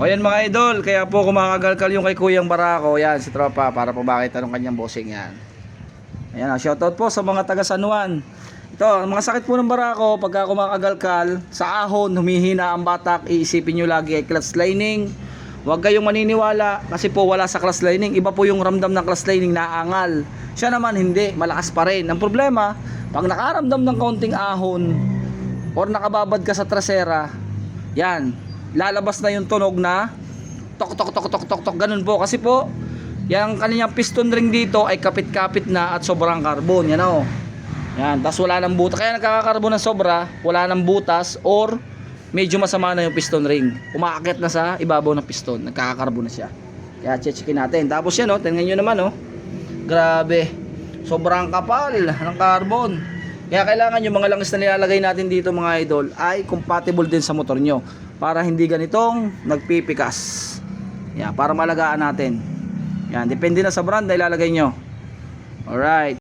O mga idol, kaya po kumakagalkal yung kay Kuyang Barako. Yan, si Tropa, para po makita ng kanyang bossing yan. Ayan, ah, shoutout po sa mga taga San Juan. Ito, mga sakit po ng barako, pagka kumakagalkal, sa ahon, humihina ang batak, iisipin nyo lagi ay clutch lining. Huwag kayong maniniwala kasi po wala sa clutch lining. Iba po yung ramdam ng clutch lining na angal. Siya naman hindi, malakas pa rin. Ang problema, pag nakaramdam ng kaunting ahon or nakababad ka sa trasera, yan, lalabas na yung tunog na tok tok tok tok tok tok ganun po. Kasi po yung kanyang piston ring dito ay kapit-kapit na at sobrang carbon yan o. Yan tapos wala nang butas. Kaya nagkakarbon ng sobra wala nang butas or medyo masama na yung piston ring. Umaakit na sa ibabaw ng piston nagkakarbon na siya. Kaya checkin natin. Tapos yan o tingnan nyo naman o. Grabe sobrang kapal ng carbon kaya kailangan yung mga langis na nilalagay natin dito mga idol ay compatible din sa motor nyo para hindi ganitong nagpipikas. Yan, para malagaan natin. Yan, depende na sa brand na ilalagay nyo. Alright.